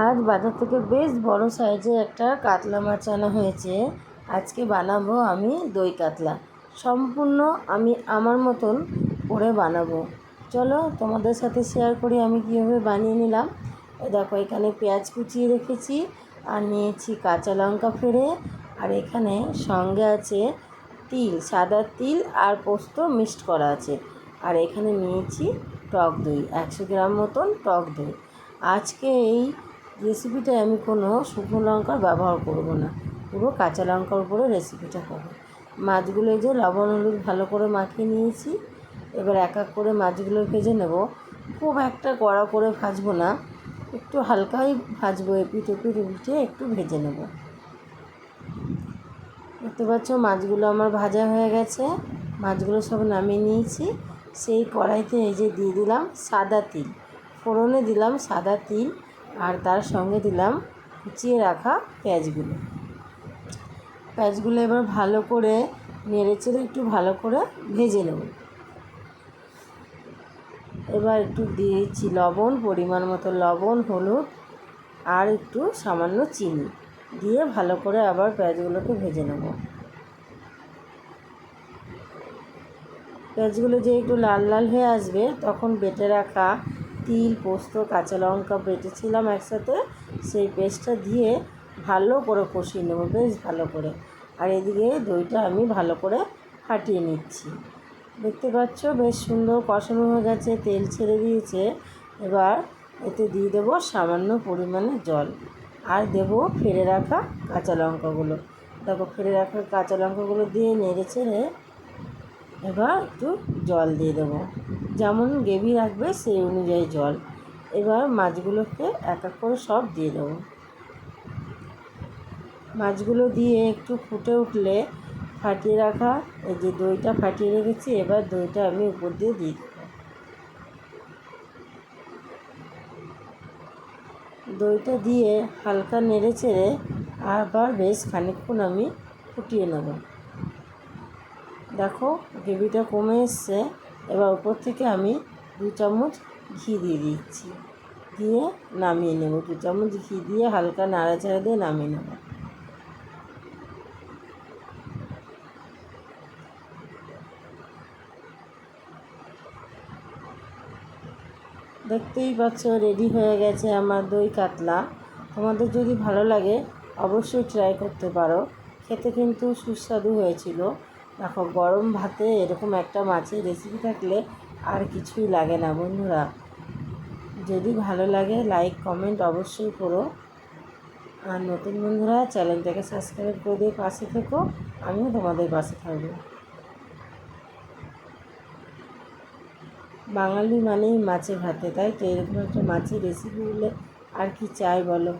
আজ বাজার থেকে বেশ বড় সাইজের একটা কাতলা মাছ আনা হয়েছে। আজকে বানাবো আমি দই কাতলা। সম্পূর্ণ আমি আমার মতন করে বানাবো। চলো তোমাদের সাথে শেয়ার করি আমি কীভাবে বানিয়ে নিলাম। দেখো, এখানে পেঁয়াজ কুচিয়ে রেখেছি, আর নিয়েছি কাঁচা লঙ্কা ফেড়ে, আর এখানে সঙ্গে আছে তিল, সাদা তিল আর পোস্ত মিক্সড করা আছে। আর এখানে নিয়েছি টক দই, একশো গ্রাম মতন টক দই। আজকে এই রেসিপিটায় আমি কোনো শুকনো লঙ্কার ব্যবহার করব না। পুরো কাঁচা লঙ্কার উপরে রেসিপিটা করব। মাছগুলো যে লবণ, হলুদ ভালো করে মাখিয়ে নিয়েছি। এবার এক এক করে মাছগুলো ভেজে নেব। খুব একটা কড়া করে ভাজবো না। একটু হালকাই ভাজবো এপিট ওপিট উল্টে একটু ভেজে নেব। দেখতে পাচ্ছ মাছগুলো আমার ভাজা হয়ে গেছে। মাছগুলো সব নামিয়ে নিয়েছি। সেই কড়াইতে এই যে দিয়ে দিলাম সাদা তিল। ফোড়নে দিলাম সাদা তিল। আর তার সঙ্গে দিলাম কুচিয়ে রাখা পেঁয়াজগুলো। পেঁয়াজগুলো এবার ভালো করে নেড়ে চেড়ে একটু ভালো করে ভেজে নেব। এবার একটু দিয়েছি লবণ, পরিমাণ মতো লবণ, হলুদ আর একটু সামান্য চিনি দিয়ে ভালো করে আবার পেঁয়াজগুলোকে ভেজে নেব। পেঁয়াজগুলো যে একটু লাল লাল হয়ে আসবে তখন বেটে রাখা তিল, পোস্ত, কাঁচা লঙ্কা বেটেছিলাম একসাথে, সেই পেস্টটা দিয়ে ভালো করে কষিয়ে নেব, বেশ ভালো করে। আর এদিকে দইটা আমি ভালো করে ফাটিয়ে নিচ্ছি। দেখতে পাচ্ছ, বেশ সুন্দর কষানো হয়ে গেছে, তেল ছেড়ে দিয়েছে। এবার এতে দিয়ে দেবো সামান্য পরিমাণে জল। আর দেবো ফেলে রাখা কাঁচা লঙ্কাগুলো। দেখো, ফেলে রাখা কাঁচা লঙ্কাগুলো দিয়ে নেড়ে চেড়ে এবার একটু জল দিয়ে দেবো। যেমন গ্রেভি রাখবে, সেই অনুযায়ী জল। এবার মাছগুলোকে এক এক করে সব দিয়ে দেবো। মাছগুলো দিয়ে একটু ফুটে উঠলে ফাটিয়ে রাখা, এই যে দইটা ফাটিয়ে রেখেছি, এবার দইটা আমি উপর দিয়ে দিই দইটা দিয়ে হালকা নেড়ে চেড়ে আবার বেশ খানিকক্ষণ আমি ফুটিয়ে নেব। দেখো, গ্রেভিটা কমে এসছে। এবার উপর থেকে আমি দু চামচ ঘি দিয়ে দিচ্ছি। দিয়ে নামিয়ে নেব। দু চামচ ঘি দিয়ে হালকা নাড়াচাড়া দিয়ে নামিয়ে নেব। দেখতেই পাচ্ছ রেডি হয়ে গেছে আমার দই কাতলা। তোমাদের যদি ভালো লাগে, অবশ্যই ট্রাই করতে পারো। খেতে কিন্তু সুস্বাদু হয়েছিল। দেখো, গরম ভাতে এরকম একটা মাছের রেসিপি থাকলে আর কিছুই লাগে না বন্ধুরা। যদি ভালো লাগে লাইক কমেন্ট অবশ্যই করো। আর নতুন বন্ধুরা, চ্যানেলটাকে সাবস্ক্রাইব করে দিয়ে পাশে থেকো। আমিও তোমাদের পাশে থাকব। বাঙালি মানেই মাছে ভাতে, তাই তো? এরকম একটা মাছের রেসিপি হলে আর কি চাই বলো?